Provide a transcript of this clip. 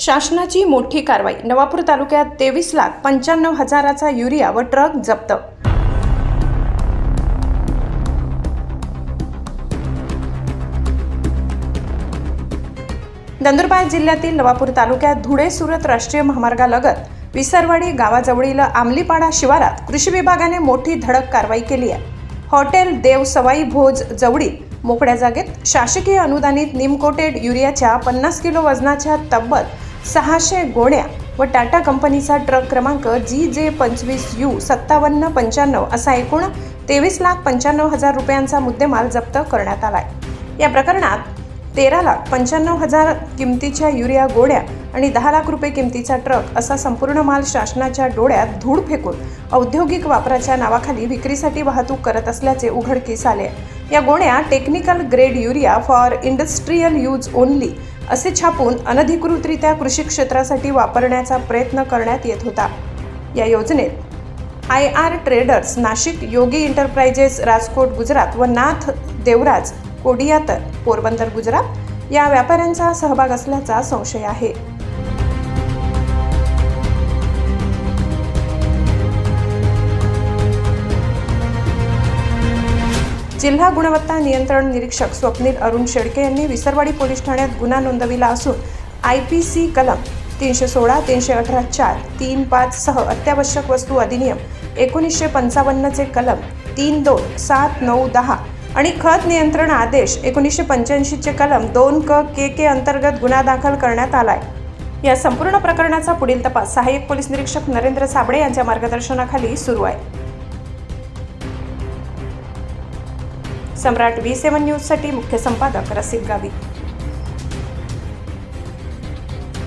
शासनाची मोठी कारवाई. नवापूर तालुक्यात तेवीस लाख पंच्याण्णव हजाराचा युरिया व ट्रक जप्त. नंदुरबार जिल्ह्यातील नवापूर तालुक्यात धुळे सुरत राष्ट्रीय महामार्गालगत विसरवाडी गावाजवळील आमलीपाडा शिवारात कृषी विभागाने मोठी धडक कारवाई केली आहे. हॉटेल देव सवाई भोज जवळी मोकळ्या जागेत शासकीय अनुदानित निमकोटेड युरियाच्या पन्नास किलो वजनाच्या तब्बल सहाशे गोण्या व टाटा कंपनीचा ट्रक क्रमांक जी जे पंचवीस यू सत्तावन्न पंच्याण्णव असा एकूण तेवीस लाख पंच्याण्णव हजार रुपयांचा मुद्देमाल जप्त करण्यात आलाय. या प्रकरणात तेरा लाख पंच्याण्णव हजार किमतीच्या युरिया गोड्या आणि दहा लाख रुपये किमतीचा ट्रक असा संपूर्ण माल शासनाच्या डोळ्यात धूळ फेकून औद्योगिक वापराच्या नावाखाली विक्रीसाठी वाहतूक करत असल्याचे उघडकीस आले. या गोण्या technical grade urea for industrial use only असे छापून अनधिकृतरित्या कृषी क्षेत्रासाठी वापरण्याचा प्रयत्न करण्यात येत होता. या योजनेत I R traders Nashik Yogi enterprises Rajkot Gujarat व नाथ देवराज कोडियातर पोरबंदर गुजरात या व्यापाऱ्यांचा सहभाग असल्याचा संशय आहे. जिल्हा गुणवत्ता नियंत्रण निरीक्षक स्वप्नील अरुण शेडके यांनी विसरवाडी पोलीस ठाण्यात गुन्हा नोंदविला असून आय पी सी कलम तीनशे सोळा तीनशे अठरा चार तीन पाच सह अत्यावश्यक वस्तू अधिनियम एकोणीसशे पंचावन्नचे कलम तीन दोन सात नऊ दहा आणि खत नियंत्रण आदेश एकोणीसशे पंच्याऐंशीचे कलम दोन क के के अंतर्गत गुन्हा दाखल करण्यात आलाय. या संपूर्ण प्रकरणाचा पुढील तपास सहाय्यक पोलीस निरीक्षक नरेंद्र साबळे यांच्या मार्गदर्शनाखाली सुरू आहे. सम्राट व्ही सेवन न्यूजसाठी मुख्य संपादक रसिक गावित